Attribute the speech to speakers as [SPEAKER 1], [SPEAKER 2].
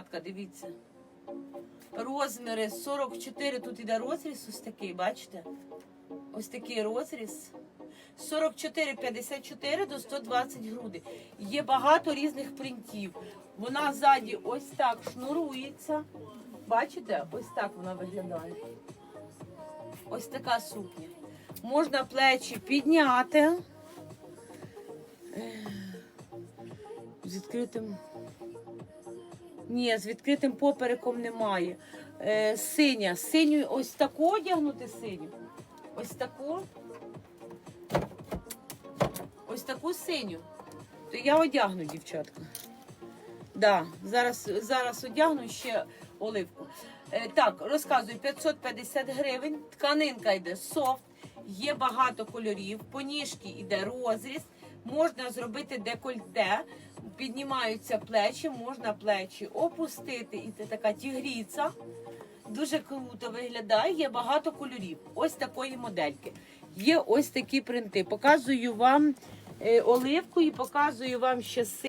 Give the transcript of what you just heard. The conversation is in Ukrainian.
[SPEAKER 1] дівчатка, дивіться. Розміри 44, тут іде розріз ось такий, бачите? Ось такий розріз. 44-54 до 120 груди. Є багато різних принтів. Вона ззаді ось так шнурується. Бачите? Ось так вона виглядає. Ось така сукня. Можна плечі підняти. Е, З відкритим. Ні, з відкритим попереком немає. Е, синя. Синю ось таку одягнути синю. Ось таку. Ось таку синю. То я одягну, дівчатка. Да, зараз, зараз одягну ще оливку. Е, так, розказую, 550 гривень. Тканинка йде софт, є багато кольорів, по ніжки йде розріз, можна зробити декольте, піднімаються плечі, можна плечі опустити, і це така тігріця. Дуже круто виглядає, є багато кольорів. Ось такої модельки. Є ось такі принти. Показую вам е, оливку і показую вам ще